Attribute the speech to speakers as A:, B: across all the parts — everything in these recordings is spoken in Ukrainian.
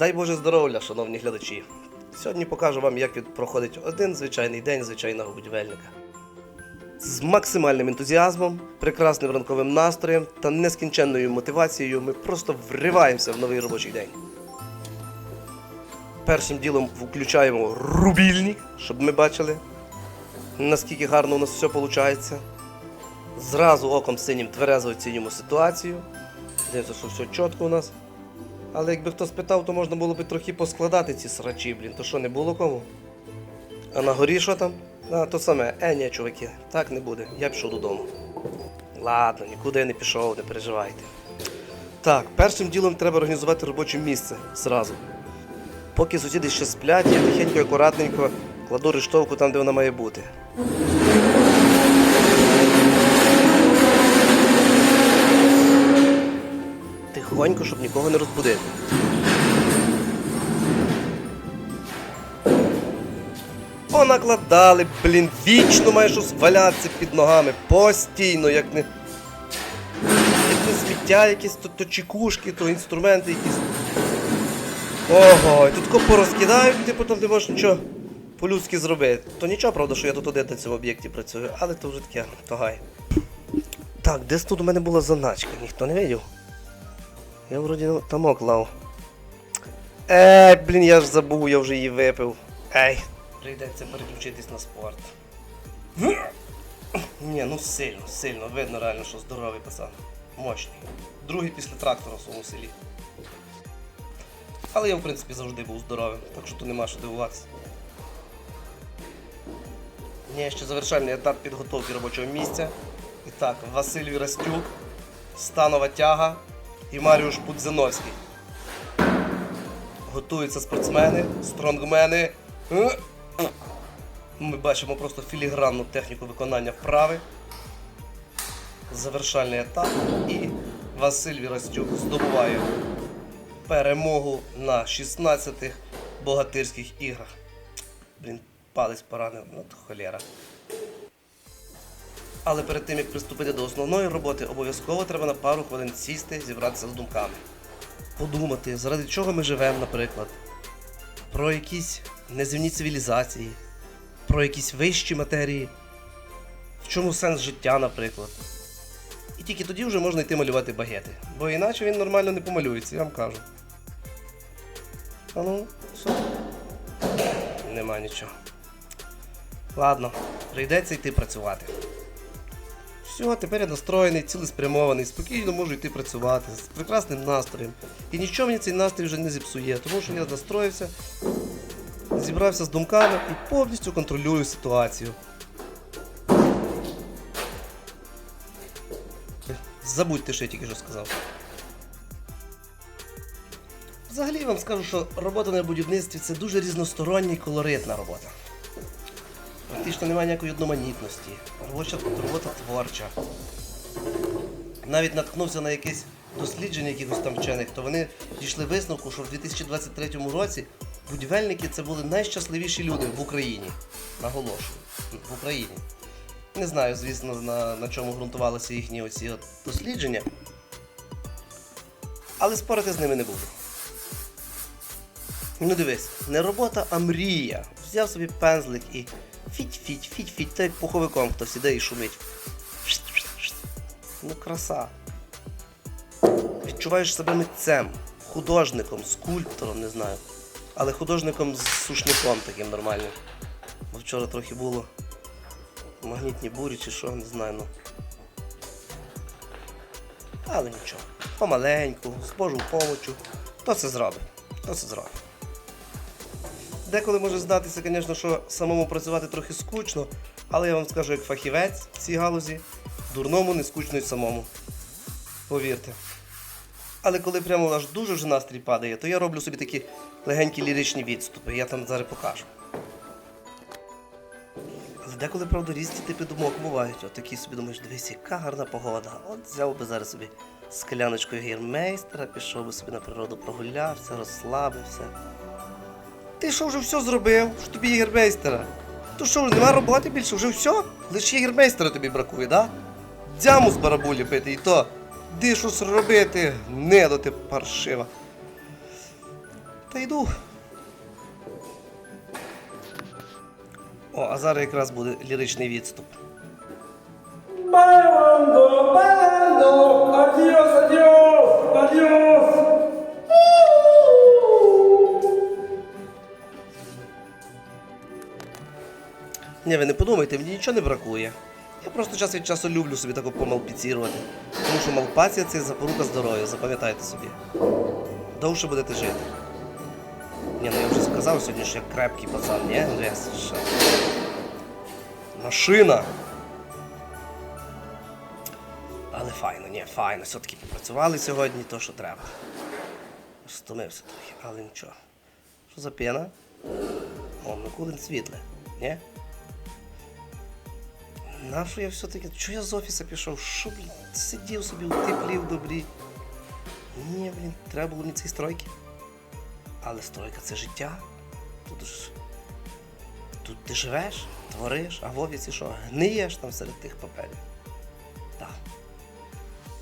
A: Дай Боже здоров'я, шановні глядачі. Сьогодні покажу вам, як проходить один звичайний день звичайного будівельника. З максимальним ентузіазмом, прекрасним ранковим настроєм та нескінченною мотивацією ми просто вриваємося в новий робочий день. Першим ділом включаємо рубільник, щоб ми бачили, наскільки гарно у нас все виходить. Зразу оком синім тверезо оцінюємо ситуацію. Дивимося, що все чітко у нас. Але якби хто спитав, то можна було б трохи поскладати ці срачі, блін, то що не було кому? А на горі що там? А, то саме, е, ні, чуваки, так не буде. Я пішов додому. Ладно, нікуди я не пішов, не переживайте. Так, першим ділом треба організувати робоче місце зразу. Поки сусіди ще сплять, я тихенько і акуратненько кладу рештовку там, де вона має бути. Тихонько, щоб нікого не розбудити. Понакладали, блін, вічно має щось валятися під ногами. Постійно, як не. Як не сміття, якісь то, то чекушки, то інструменти якісь. Ого, і тут тако порозкидають, ти потім не можеш нічого по-людськи зробити. То нічого, правда, що я тут один на цьому об'єкті працюю, але то вже таке, то гай. Так, десь тут у мене була заначка, ніхто не видів. Я вроді там клав. Ей, блін, я ж забув, я вже її випив. Ей. Прийдеться переключитись на спорт. Ні, ну сильно, сильно. Видно реально, що здоровий пацан. Мощний. Другий після трактора в своєму селі. Але я, в принципі, завжди був здоровим, так що тут нема що дивуватися. Ні, ще завершальний етап підготовки робочого місця. І так, Василь Вірастюк, Станова тяга і Маріуш Будзиновський. Готуються спортсмени, стронгмени. Е. Ми бачимо просто філігранну техніку виконання вправи. Завершальний етап. І Василь Вірастюк здобуває перемогу на 16-х богатирських іграх. Блін, палець поранив, ну холєра. Але перед тим як приступити до основної роботи, обов'язково треба на пару хвилин сісти, зібратися з думками. Подумати, заради чого ми живемо, наприклад, про якісь неземні цивілізації, про якісь вищі матерії, в чому сенс життя, наприклад. І тільки тоді вже можна йти малювати багети, бо іначе він нормально не помалюється, я вам кажу. А ну, що? Нема нічого. Ладно, прийдеться йти працювати. Все, тепер я настроєний, цілеспрямований, спокійно можу йти працювати з прекрасним настроєм. І нічого мені цей настрій вже не зіпсує, тому що я настроївся, зібрався з думками і повністю контролюю ситуацію. Забудьте, що я тільки що сказав. Взагалі вам скажу, що робота на будівництві це дуже різностороння і колоритна робота. Практично немає ніякої одноманітності. Робоча робота творча. Навіть наткнувся на якесь дослідження якихось там вчених, то вони дійшли висновку, що в 2023 році будівельники це були найщасливіші люди в Україні. Наголошую, в Україні. Не знаю, звісно, на, на чому ґрунтувалися їхні оці от дослідження. Але спорити з ними не буду. Ну дивись, не робота, а мрія. Взяв собі пензлик і фіть-фіть, фіть-фіть, та як пуховиком хто сідає і шумить. Ну, краса. Відчуваєш себе митцем, художником, скульптором, не знаю. Але художником з сушняком таким нормальним. Бо вчора трохи було магнітні бурі чи що, не знаю, ну. Але нічого. Помаленьку, з Божою помочю. Хто це зробить? Хто це зробить? Деколи може здатися, звісно, що самому працювати трохи скучно, але я вам скажу як фахівець в цій галузі, дурному не скучно й самому. Повірте. Але коли прямо аж дуже вже настрій падає, то я роблю собі такі легенькі ліричні відступи, я там зараз покажу. Але деколи, правда, різні типи думок бувають. От такі собі думаєш, дивись, яка гарна погода. От взяв би зараз собі скляночкою гірмейстера, пішов би собі на природу прогулявся, розслабився. Ти що вже все зробив? Що тобі єгермейстера? То що, вже нема роботи більше, вже все? Лише єгермейстера тобі бракує, да? Дзяму з барабулі пити і то. Де щось робити, недо ти паршива. Та йду. О, а зараз якраз буде ліричний відступ. Ні, ви не подумайте, мені нічого не бракує. Я просто час від часу люблю собі таку помалпіцірувати. Тому що малпація це запорука здоров'я, запам'ятайте собі. Довше будете жити. Ні, ну я вже сказав сьогодні, що я крепкий пацан, ні? Ну, я ще. Машина! Але файно, ні, файно. Все-таки попрацювали сьогодні, то що треба. Стомився трохи, але нічого. Що за пена? О, Микулин світле, ні? Нащо я все-таки. Чого я з офісу пішов? Що, блін, сидів собі у теплі, в добрі. Ні, блін, треба було мені цієї стройки. Але стройка це життя. Тут. Тут ти живеш, твориш, а в офісі що? Гниєш там серед тих паперів. Так.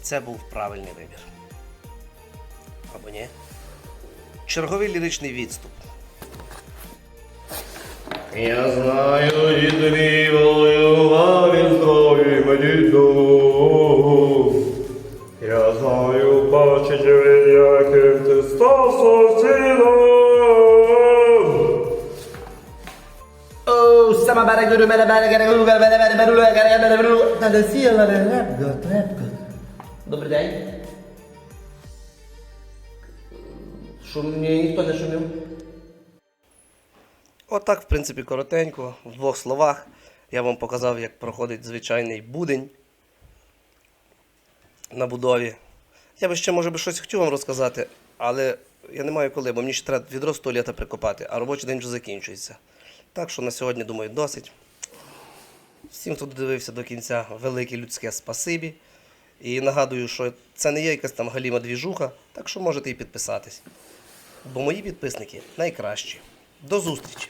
A: Це був правильний вибір. Або ні? Черговий ліричний відступ.
B: Я знаю, і тобі здоров'я. Я знаю, бачить він, яким ти став сусідом.
C: Oh, sama bara guru mera bara gara guru gara bara bara bara gara gara bara bara Та да сіла репко, трепко. Добрий день. Шумні, ніхто не шумів.
A: Отак, в принципі, коротенько, в двох словах. Я вам показав, як проходить звичайний будень на будові. Я би ще, може би, щось хотів вам розказати, але я не маю коли, бо мені ще треба відро з туалета прикопати, а робочий день вже закінчується. Так що на сьогодні, думаю, досить. Всім, хто додивився до кінця, велике людське спасибі. І нагадую, що це не є якась там галіма двіжуха, так що можете і підписатись. Бо мої підписники найкращі. До зустрічі!